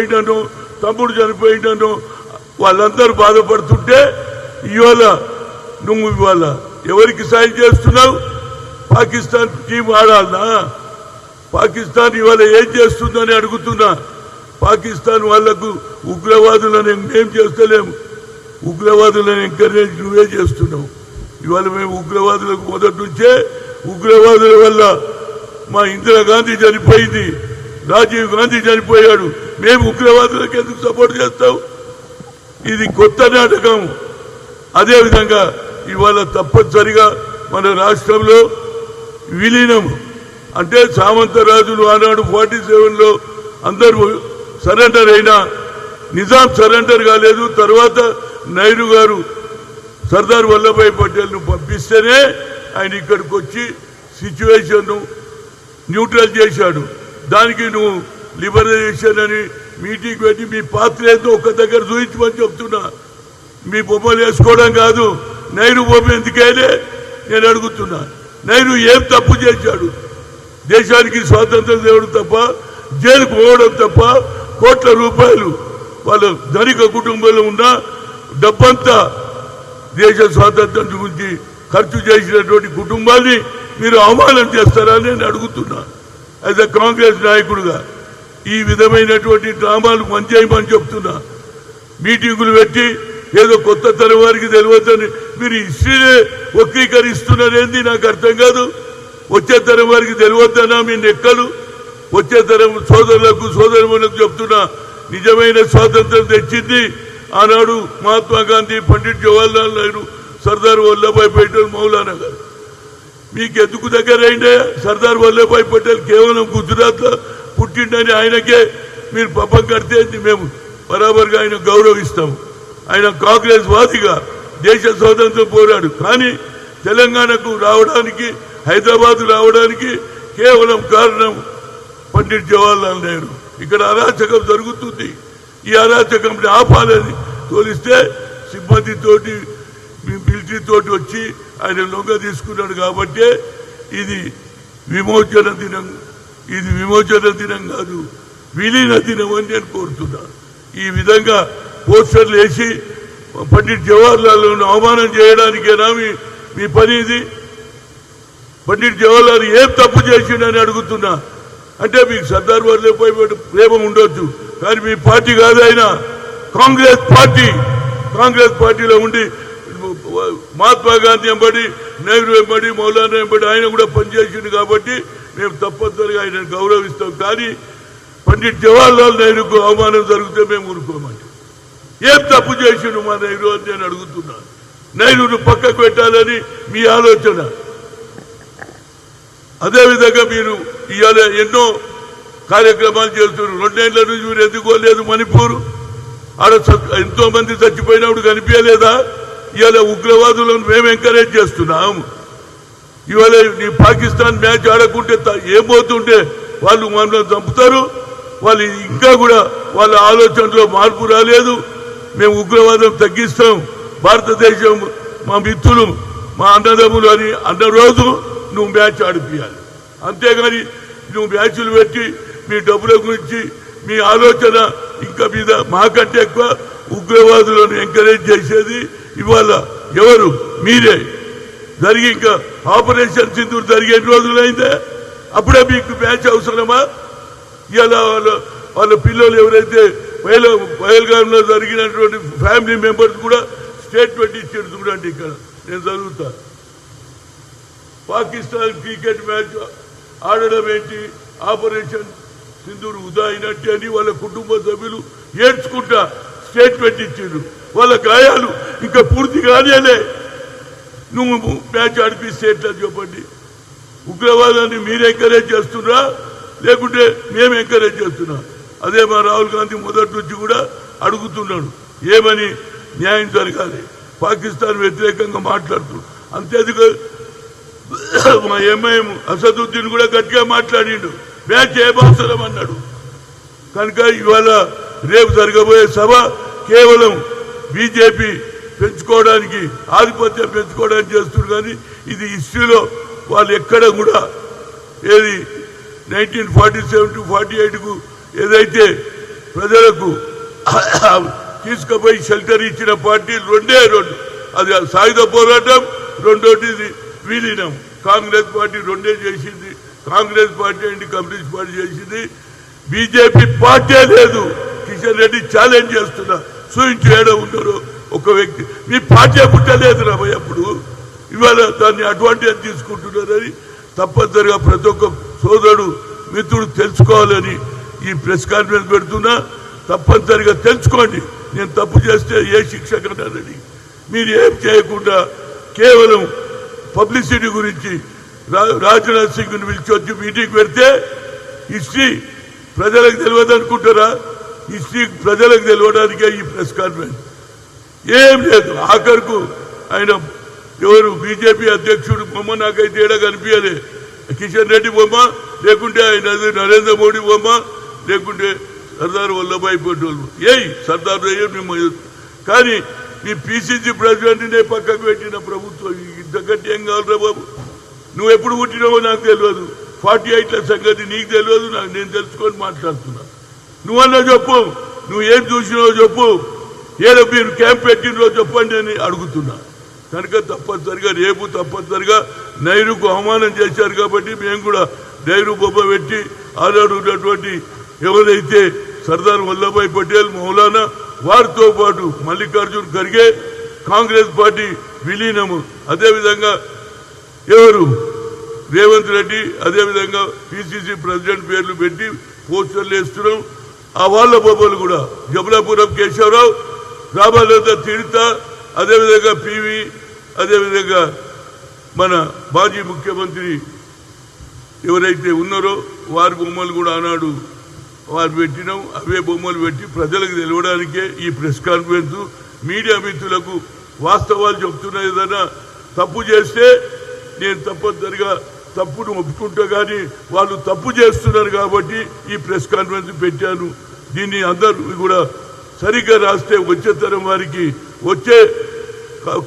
చనిపోయిండను తమ్ముడు చనిపోయిండను. వాళ్ళందరూ బాధపడుతుంటే ఇవాళ నువ్వు ఇవాళ ఎవరికి సాయం చేస్తున్నావు? పాకిస్తాన్ టీం ఆడాలనా? పాకిస్తాన్ ఇవాళ ఏం చేస్తుందని అడుగుతున్నా. పాకిస్తాన్ వాళ్ళకు ఉగ్రవాదులను మేం చేస్తలేము. ఉగ్రవాదులను ఎంకరేజ్ నువ్వే చేస్తున్నావు. ఇవాళ మేము ఉగ్రవాదులకు మొదటి నుంచే ఉగ్రవాదుల వల్ల మా ఇందిరాగాంధీ చనిపోయింది రాజీవ్ గాంధీ చనిపోయాడు. మేము ఉగ్రవాదులకు ఎందుకు సపోర్ట్ చేస్తాం ఇది కొత్త నాటకం. అదేవిధంగా ఇవాళ తప్పనిసరిగా మన రాష్ట్రంలో విలీనం. అంటే సామంతరాజులు ఆనాడు ఫార్టీ సెవెన్లో అందరూ సరెండర్ అయినా నిజాం సరెండర్ కాలేదు. తర్వాత నైరు గారు సర్దార్ వల్లభాయ్ పటేల్ను పంపిస్తేనే ఆయన ఇక్కడికి వచ్చి సిచ్యువేషన్ను న్యూట్రల్ చేశాడు. దానికి నువ్వు లిబరలైజేషన్ అని మీటింగ్ పెట్టి మీ పాత్ర ఏదో ఒక దగ్గర చూపించమని చెప్తున్నా. మీ బొమ్మలు వేసుకోవడం కాదు నైరు బొమ్మ ఎందుకైనా నేను అడుగుతున్నా. నైరు ఏం తప్పు చేశాడు? దేశానికి స్వాతంత్రం తేవడం తప్ప జైలుకు పోవడం తప్ప కోట్ల రూపాయలు వాళ్ళ ధనిక కుటుంబంలో ఉన్న డబ్బంతా దేశ స్వాతంత్రం గురించి ఖర్చు చేసినటువంటి కుటుంబాన్ని మీరు అవమానం చేస్తారా నేను అడుగుతున్నా. యాజ్ అ కాంగ్రెస్ నాయకుడుగా ఈ విధమైనటువంటి డ్రామాలు మంచి చెప్తున్నా. మీటింగులు పెట్టి ఏదో కొత్త తరం వారికి తెలియదని మీరు హిస్టరీనే వక్రీకరిస్తున్నారేంది నాకు అర్థం కాదు. వచ్చే తరం వారికి తెలియద్దనా మీ నెక్కలు. వచ్చే తరం సోదరులకు సోదరులకు చెప్తున్నా నిజమైన స్వాతంత్రం తెచ్చింది ఆనాడు మహాత్మా గాంధీ పండిట్ జవహర్లాల్ నెహ్రూ సర్దార్ వల్లభాయ్ పటేల్ మౌలానా గారు. మీకు ఎందుకు దగ్గర సర్దార్ వల్లభాయ్ పటేల్ కేవలం గుజరాత్లో పుట్టిండని ఆయనకే మీరు పప్పం కడితే మేము బరాబర్గా ఆయన గౌరవిస్తాం ఆయన కాంగ్రెస్ వాదిగా దేశ స్వాతంత్రం పోరాడు. కానీ తెలంగాణకు రావడానికి హైదరాబాద్ రావడానికి కేవలం కారణం పండిట్ జవహర్లాల్ నెహ్రూ. ఇక్కడ అరాచకం జరుగుతుంది. ఈ అరాచకం ఆపాలని తోలిస్తే సిబ్బందితోటి మిలిటరీతోటి వచ్చి ఆయన లొంగ తీసుకున్నాడు కాబట్టి ఇది విమోచన దినం ఇది విమోచన దినం కాదు విలీన దినం అని నేను కోరుతున్నా. ఈ విధంగా పోస్టర్లు వేసి పండిట్ జవహర్లాల్ అవమానం చేయడానికేనా మీ మీ పని ఇది. పండిట్ జవహర్లాల్ ఏం తప్పు చేసిండని అడుగుతున్నా. అంటే మీకు సర్దార్ వల్లభాయ్ ప్రేమ ఉండొచ్చు కానీ మీ పార్టీ కాదు ఆయన. కాంగ్రెస్ పార్టీ. కాంగ్రెస్ పార్టీలో ఉండి మహాత్మా గాంధీ ఎంబడి నెహ్రూ ఎంబడి మౌలానా ఎంబడి ఆయన కూడా పనిచేసిండు కాబట్టి మేము తప్పనిసరిగా ఆయన గౌరవిస్తాం. కానీ పండిట్ జవహర్లాల్ నెహ్రూకు అవమానం జరిగితే మేము ఊరుకోమండి. ఏం తప్పు చేసిండు మా నెహ్రూ అని నేను అడుగుతున్నాను. నెహ్రూను పక్కకు పెట్టాలని మీ ఆలోచన. అదేవిధంగా మీరు ఇవాళ ఎన్నో కార్యక్రమాలు చేస్తున్నారు. రెండేళ్ళ నుంచి మీరు ఎందుకోలేదు మణిపూర్. ఆడ ఎంతో మంది చచ్చిపోయినప్పుడు కనిపించలేదా? ఇవాళ ఉగ్రవాదులను మేము ఎంకరేజ్ చేస్తున్నాము ఇవాళ నీ పాకిస్తాన్ మ్యాచ్ ఆడకుంటే త- ఏమవుతుంటే వాళ్ళు మనల్ని చంపుతారు? వాళ్ళు ఇంకా కూడా వాళ్ళ ఆలోచనలో మార్పు రాలేదు. మేము ఉగ్రవాదం తగ్గిస్తాం. భారతదేశం మా మిత్రులు మా అన్నదమ్ములు అని అన్న రోజు నువ్వు మ్యాచ్ ఆడిపియాలి. అంతేగాని నువ్వు మ్యాచ్లు పెట్టి మీ డబ్బుల గురించి మీ ఆలోచన ఇంకా మీద మాకంటే ఎక్కువ ఉగ్రవాదులను ఎంకరేజ్ చేసేది ఇవాళ ఎవరు? మీరే. జరిగి ఇంకా ఆపరేషన్ సింధూర్ జరిగే ఎన్ని రోజులైందే. అప్పుడే మీకు మ్యాచ్ అవసరమా? ఇలా వాళ్ళ వాళ్ళ పిల్లలు ఎవరైతే పైల పైల్గాంలో జరిగినటువంటి ఫ్యామిలీ మెంబర్స్ కూడా స్టేట్మెంట్ ఇచ్చారు చూడండి ఇక్కడ. నేను చదువుతా. పాకిస్తాన్ క్రికెట్ మ్యాచ్ ఆడడం ఏంటి? ఆపరేషన్ సింధూరు ఉదా అయినట్టు అని వాళ్ళ కుటుంబ సభ్యులు ఏడ్చుకుంటా స్టేట్మెంట్ ఇచ్చారు. వాళ్ళ గాయాలు ఇంకా పూర్తి కానేలే నువ్వు మ్యాచ్ ఆడిపిస్తే ఎట్లా చెప్పండి? ఉగ్రవాదాన్ని మీరు ఎంకరేజ్ చేస్తున్నా లేకుంటే మేము ఎంకరేజ్ చేస్తున్నా? అదే మా రాహుల్ గాంధీ మొదటి నుంచి కూడా అడుగుతున్నాడు ఏమని న్యాయం జరగాలి పాకిస్తాన్ వ్యతిరేకంగా మాట్లాడుతున్నాడు అంతేందుకు మా ఎంఐఎం అసదుద్దీన్ కూడా గట్టిగా మాట్లాడిండు మ్యాచ్ ఏమవసరం అన్నాడు. కనుక ఇవాళ రేపు జరగబోయే సభ కేవలం బీజేపీ పెంచుకోవడానికి ఆధిపత్యం పెంచుకోవడానికి చేస్తున్నారు కానీ ఇది హిస్టరీలో వాళ్ళు ఎక్కడ కూడా ఏది nineteen forty seven to forty ఎయిట్కు ఏదైతే ప్రజలకు తీసుకుపోయి షెల్టర్ ఇచ్చిన పార్టీ రెండే రెండు. అది సాయుధ పోరాటం రెండోటిది విలీనం. కాంగ్రెస్ పార్టీ రెండే చేసింది. Congress party and communist party చేసింది. బీజేపీ పార్టీ లేదు. కిషన్ రెడ్డి ఛాలెంజ్ చేస్తున్నా. సూచించి ఏడ ఉన్నారు. ఒక వ్యక్తి మీ పార్టీ పుట్టలేదు రా అప్పుడు. ఇవాళ దాన్ని అడ్వాంటేజ్ తీసుకుంటున్నారని తప్పనిసరిగా ప్రతి ఒక్క సోదరుడు మిత్రుడు తెలుసుకోవాలని ఈ ప్రెస్ కాన్ఫరెన్స్ పెడుతున్నా. తప్పనిసరిగా తెలుసుకోండి. నేను తప్పు చేస్తే ఏ శిక్ష కన్నారని మీరు ఏం చేయకుండా కేవలం పబ్లిసిటీ గురించి రా- రాజ్నాథ్ పిలిచి వచ్చి మీటింగ్ పెడితే హిస్టరీ ప్రజలకు తెలియదు అనుకుంటారా హిస్టరీ ప్రజలకు తెలియడానికే ఈ ప్రెస్ కాన్ఫరెన్స్ ఏం లేదు. ఆఖరుకు ఆయన ఎవరు బీజేపీ అధ్యక్షుడు బొమ్మ నాకైతే ఏడా కనిపించలే. కిషన్ రెడ్డి బొమ్మ లేకుంటే ఆయన నరేంద్ర మోడీ బొమ్మ లేకుంటే సర్దార్ వల్లభాయ్ పటేల్ ఏయ్ సర్దార్ అయ్యే మేము కానీ మీ పిసిసి ప్రెసిడెంట్నే పక్కకు పెట్టిన ప్రభుత్వం ఇంతకంటే ఏం కావాలరా బాబు. నువ్వు ఎప్పుడు పుట్టినావో నాకు తెలియదు. ఫార్టీ ఎయిట్ల సంగతి నీకు తెలియదు నాకు నేను తెలుసుకొని మాట్లాడుతున్నా. నువ్వన్నా చెప్పు. నువ్వు ఏం చూసినావో చెప్పు. ఏదో మీరు క్యాంప్ పెట్టినరో చెప్పండి అని అడుగుతున్నా. కనుక తప్పనిసరిగా రేపు తప్పనిసరిగా నైరుకు అవమానం చేశారు కాబట్టి మేము కూడా నైరు బొమ్మ పెట్టి ఆనాడు ఉన్నటువంటి ఎవరైతే సర్దార్ వల్లభాయ్ పటేల్ మౌలానా వారితో పాటు మల్లికార్జున్ ఖర్గే కాంగ్రెస్ పార్టీ విలీనము. అదేవిధంగా ఎవరు? రేవంత్ రెడ్డి అదేవిధంగా పిసిసి ప్రెసిడెంట్ పేర్లు పెట్టి పోస్టర్లు వేస్తున్నాం. ఆ వాళ్ళ బొమ్మలు కూడా జబలాపురం కేశవరావు రామానంద తీర్థ అదేవిధంగా పివి అదేవిధంగా మన మాజీ ముఖ్యమంత్రి ఎవరైతే ఉన్నారో వారి బొమ్మలు కూడా ఆనాడు వారు పెట్టినాం. అవే బొమ్మలు పెట్టి ప్రజలకు తెలియడానికే ఈ ప్రెస్ కాన్ఫరెన్స్ మీడియా మిత్రులకు వాస్తవాలు చెప్తున్నా ఏదైనా తప్పు చేస్తే నేను తప్పనిసరిగా తప్పును ఒప్పుకుంటా కానీ వాళ్ళు తప్పు చేస్తున్నారు కాబట్టి ఈ ప్రెస్ కాన్ఫరెన్స్ పెట్టాను. దీన్ని అందరూ కూడా సరిగ్గా రాస్తే వచ్చే తరం వారికి వచ్చే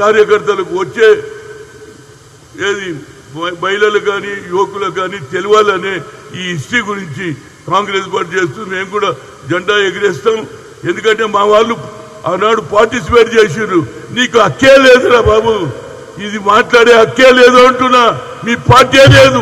కార్యకర్తలకు వచ్చే ఏది మహిళలు కానీ యువకులకు కానీ తెలియాలనే ఈ హిస్టరీ గురించి కాంగ్రెస్ పార్టీ చేస్తూ మేము కూడా జెండా ఎగిరేస్తాం. ఎందుకంటే మా వాళ్ళు ఆనాడు పార్టిసిపేట్ చేసారు నీకు హక్కే లేదురా బాబు. ఇది మాట్లాడే హక్కే లేదు అంటున్నా. మీ పార్టీ లేదు.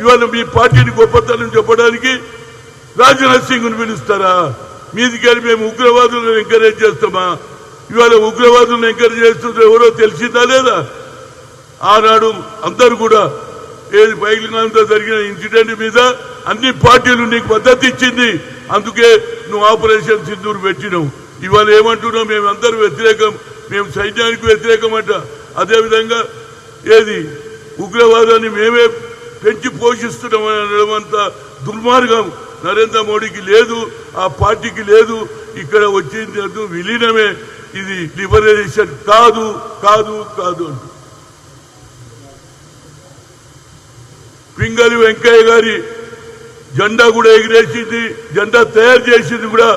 ఇవాళ మీ పార్టీని గొప్పతనం చెప్పడానికి రాజ్నాథ్ సింగ్ను పిలుస్తారా? మీదికెళ్ళి మేము ఉగ్రవాదులను ఎంకరేజ్ చేస్తామా? ఇవాళ ఉగ్రవాదులను ఎంకరేజ్ చేస్తుంటే ఎవరో తెలిసిందా లేదా? ఆనాడు అందరు కూడా ఏది పైకిలంతా జరిగిన ఇన్సిడెంట్ మీద అన్ని పార్టీలు నీకు మద్దతు ఇచ్చింది. అందుకే నువ్వు ఆపరేషన్ సింధూర్ పెట్టినావు. ఇవాళ ఏమంటున్నావు? మేము అందరూ వ్యతిరేకం. మేము సైన్యానికి వ్యతిరేకం అంట. అదేవిధంగా ఏది? ఉగ్రవాదాన్ని మేమే పెంచి పోషిస్తున్నాం అనడం అంత దుర్మార్గం. నరేంద్ర మోడీకి లేదు ఆ పార్టీకి లేదు ఇక్కడ వచ్చింది అంటూ విలీనమే. ఇది లిబరలైజేషన్ కాదు కాదు కాదు అంటూ. పింగళి వెంకయ్య గారి జెండా కూడా ఎగిరేసింది జెండా తయారు చేసింది కూడా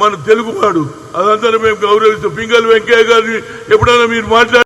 మన తెలుగువాడు అదంతా మేము గౌరవిస్తాం. పింగళి వెంకయ్య గారిని ఎప్పుడైనా మీరు మాట్లాడి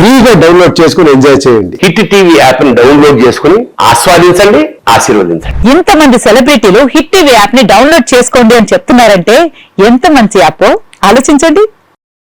ఫ్రీగా డౌన్లోడ్ చేసుకుని ఎంజాయ్ చేయండి. హిట్ టీవీ యాప్ని డౌన్లోడ్ చేసుకుని ఆస్వాదించండి ఆశీర్వదించండి. ఇంతమంది సెలబ్రిటీలు హిట్ టీవీ యాప్ని డౌన్లోడ్ చేసుకోండి అని చెప్తున్నారంటే ఎంత మంచి యాప్? ఆలోచించండి.